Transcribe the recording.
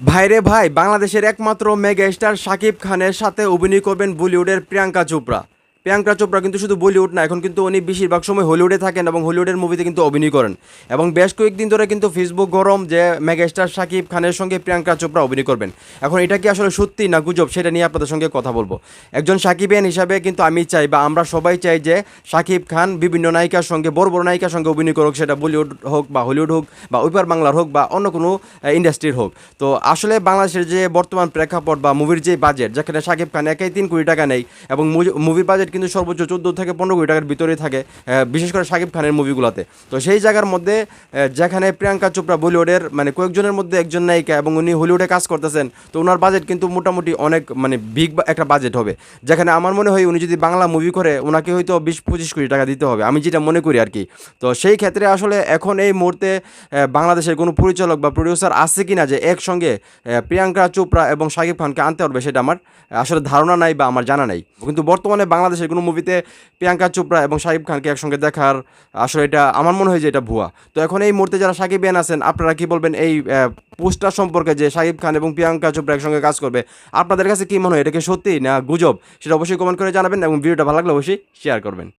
ভাইরে ভাই বাংলাদেশের একমাত্র মেগা স্টার শাকিব খানের সাথে অভিনয় করবেন বলিউডের প্রিয়াঙ্কা চোপড়া। প্রিয়াঙ্কা চোপড়া কিন্তু শুধু বলিউড না, এখন কিন্তু উনি বেশিরভাগ সময় হলিউডে থাকেন এবং হলিউডের মুভিতে কিন্তু অভিনয় করেন। এবং বেশ কয়েকদিন ধরে কিন্তু ফেসবুক গরম যে মেগাস্টার শাকিব খানের সঙ্গে প্রিয়াঙ্কা চোপড়া অভিনয় করবেন। এখন এটা কি আসলে সত্যি না গুজব, সেটা নিয়ে আপনাদের সঙ্গে কথা বলব। একজন সাকিবিয়ান হিসাবে কিন্তু আমি চাই বা আমরা সবাই চাই যে শাকিব খান বিভিন্ন নায়িকার সঙ্গে, বড় বড় নায়িকার সঙ্গে অভিনয় করুক, সেটা বলিউড হোক বা হলিউড হোক বা ওইপার বাংলার হোক বা অন্য কোনো ইন্ডাস্ট্রির হোক। তো আসলে বাংলাদেশের যে বর্তমান প্রেক্ষাপট বা মুভির যে বাজেট যেখানে শাকিব খান একাই তিন কোটি টাকা নেই এবং মুভি বাজেট কিন্তু সর্বোচ্চ চোদ্দ থেকে পনেরো কোটি টাকার ভিতরে থাকে বিশেষ করে শাকিব খানের মুভিগুলোতে। তো সেই জায়গার মধ্যে যেখানে প্রিয়াঙ্কা চোপড়া বলিউডের মানে কয়েকজনের মধ্যে একজন নায়িকা এবং উনি হলিউডে কাজ করতেছেন, তো ওনার বাজেট কিন্তু মোটামুটি অনেক মানে বিগ একটা বাজেট হবে। যেখানে আমার মনে হয় উনি যদি বাংলা মুভি করে ওনাকে হয়তো বিশ পঁচিশ কোটি টাকা দিতে হবে, আমি যেটা মনে করি আর কি। তো সেই ক্ষেত্রে আসলে এখন এই মুহূর্তে বাংলাদেশের কোনো পরিচালক বা প্রডিউসার আছে কি না যে একসঙ্গে প্রিয়াঙ্কা চোপড়া এবং শাকিব খানকে আনতে পারবে, সেটা আমার আসলে ধারণা নাই বা আমার জানা নাই। কিন্তু বর্তমানে বাংলাদেশের কোনো মুভিতে প্রিয়াঙ্কা চোপড়া এবং শাকিব খানকে একসঙ্গে দেখার, আসলে এটা আমার মনে হয় যে এটা ভুয়া। তো এখন এই মুহূর্তে যারা শাকিব ইয়ান আছেন, আপনারা কি বলবেন এই পোস্টার সম্পর্কে যে শাকিব খান এবং প্রিয়াঙ্কা চোপড়া একসঙ্গে কাজ করবে, আপনাদের কাছে কি মনে হয়? এটাকে সত্যি না গুজব? সেটা অবশ্যই কমেন্ট করে জানাবেন এবং ভিডিওটা ভালো লাগলে অবশ্যই শেয়ার করবেন।